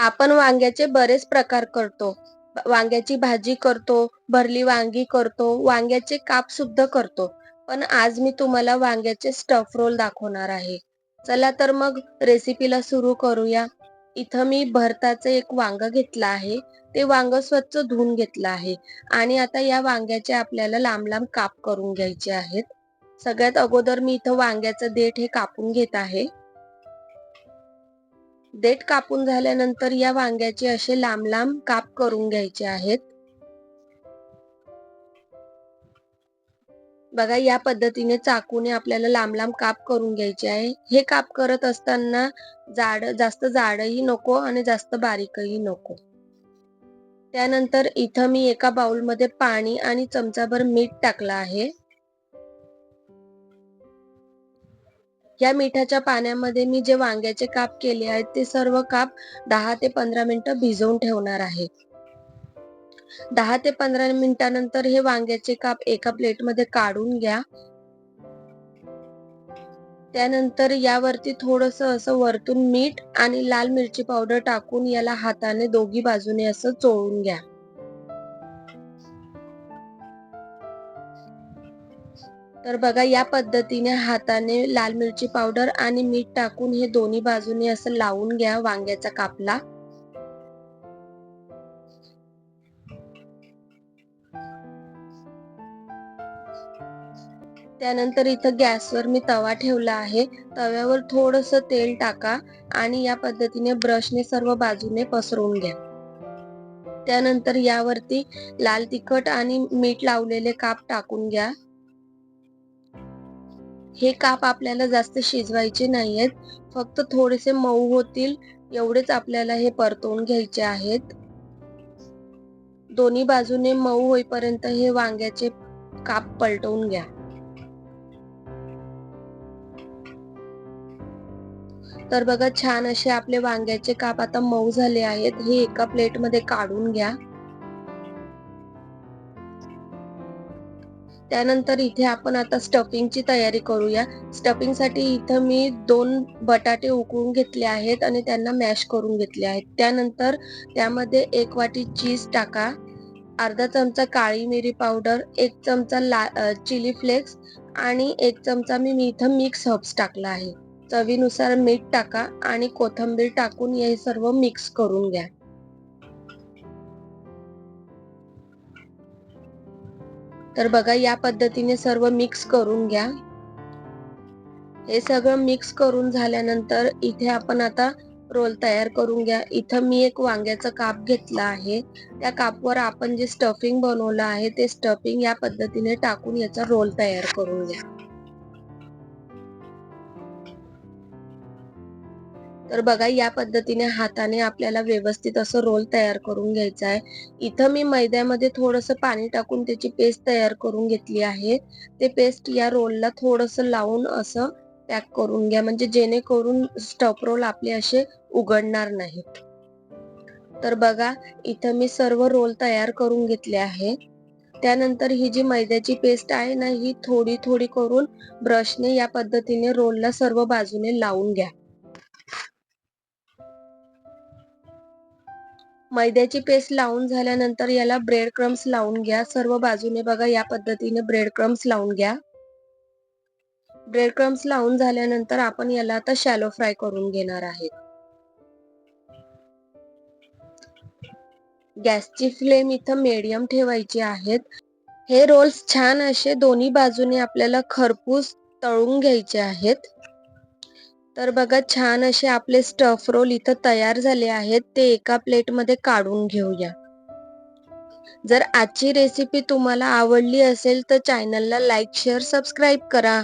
आपण वांग्याचे बरेच प्रकार करतो. वांग्याची भाजी करतो भरली वांगी करतो वांग्याचे काप सुद्धा करतो. पण आज मी तुम्हाला वांग्याचे स्टफ रोल दाखवणार आहे. चला तर मग रेसिपीला सुरू करूया. इथं मी भरताचं एक वांग घेतलं आहे. ते वांग स्वच्छ धुवून घेतलं आहे. आणि आता या वांग्याचे आपल्याला लांब लांब काप करून घ्यायचे आहेत. सगळ्यात अगोदर मी इथं वांग्याचं देठ हे कापून घेत आहे. देठ कापून झाल्यानंतर या वांग्याचे असे लांब लांब काप करून घ्यायचे आहेत. बघा या पद्धतीने चाकूने आपल्याला लांब लांब काप करून घ्यायचे आहे. हे काप करत असताना जाड जास्त जाडही नको आणि जास्त बारीकही नको. त्यानंतर इथं मी एका बाउलमध्ये पाणी आणि चमचाभर मीठ टाकलं आहे. या मिठाच्या पाण्यामध्ये मी जे वांग्याचे काप केले आहेत ते सर्व काप दहा ते पंधरा मिनिटं भिजवून ठेवणार आहे. दहा ते पंधरा मिनिटानंतर हे वांग्याचे काप एका प्लेटमध्ये काढून घ्या. त्यानंतर यावरती थोडस असं वरतून मीठ आणि लाल मिरची पावडर टाकून याला हाताने दोघी बाजूने असं चोळून घ्या. तर बघा या पद्धतीने हाताने लाल मिरची पावडर आणि मीठ टाकून हे दोन्ही बाजूने असं लावून घ्या वांग्याचा कापला. त्यानंतर इथं गॅसवर मी तवा ठेवला आहे. तव्यावर थोडस तेल टाका आणि या पद्धतीने ब्रशने सर्व बाजूने पसरवून घ्या. त्यानंतर यावरती लाल तिखट आणि मीठ लावलेले काप टाकून घ्या. हे काप आपल्याला जास्त शिजवायचे नाहीयेत. फक्त थोडेसे मऊ होतील एवढेच आपल्याला हे परतवून घ्यायचे आहेत. दोन्ही बाजूने मऊ होईपर्यंत हे वांग्याचे काप पलटवून घ्या. तर बघा छान असे आपले वांग्याचे काप आता मऊ झाले आहेत. हे एका प्लेटमध्ये काढून घ्या. त्यानंतर इथे आपण आता स्टफिंगची तयारी करूया. स्टफिंगसाठी इथं मी दोन बटाटे उकळून घेतले आहेत आणि त्यांना मॅश करून घेतले आहेत. त्यानंतर त्यामध्ये एक वाटी चीज टाका. अर्धा चमचा काळी मिरी पावडर एक चमचा ला चिली फ्लेक्स आणि एक चमचा मी इथं मिक्स हर्ब्स टाकला आहे. चवीनुसार मीठ टाका आणि कोथंबीर टाकून हे सर्व मिक्स करून घ्या. तर बघा या पद्धतीने सर्व मिक्स करून घ्या. हे सगळं मिक्स करून झाल्यानंतर इथे आपण आता रोल तयार करून घ्या. इथं मी एक वांग्याचा काप घेतला आहे. त्या कापवर आपण जे स्टफिंग बनवलं आहे ते स्टफिंग या पद्धतीने टाकून याचा रोल तयार करून घ्या. तर बघा या पद्धतीने हाताने आपल्याला व्यवस्थित असं रोल तयार करून घ्यायचा आहे. इथं मी मैद्यामध्ये थोडस पाणी टाकून त्याची पेस्ट तयार करून घेतली आहे. ते पेस्ट या रोलला थोडस लावून असं पॅक करून घ्या म्हणजे जेणेकरून स्टफ रोल आपले असे उघडणार नाहीत तर बघा इथं मी सर्व रोल तयार करून घेतले आहे. त्यानंतर ही जी मैद्याची पेस्ट आहे ना ही थोडी थोडी करून ब्रशने या पद्धतीने रोलला सर्व बाजूने लावून घ्या. मैद्याची पेस्ट लावून झाल्यानंतर याला ब्रेड क्रम्स लावून घ्या. सर्व बाजूने बघा या पद्धतीने ब्रेड क्रम्स लावून घ्या. ब्रेड क्रम्स लावून झाल्यानंतर आपण याला आता शॅलो फ्राय करून घेणार आहेत. गॅसची फ्लेम इथं मीडियम ठेवायची आहेत. हे रोल्स छान असे दोन्ही बाजूने आपल्याला खरपूस तळून घ्यायचे आहेत. तर बघा छान असे आपले स्टफ रोल इथं तयार झाले आहेत. ते एका प्लेटमध्ये काढून घेऊया. जर आजची रेसिपी तुम्हाला आवडली असेल तर चॅनलला लाईक शेअर सबस्क्राईब करा.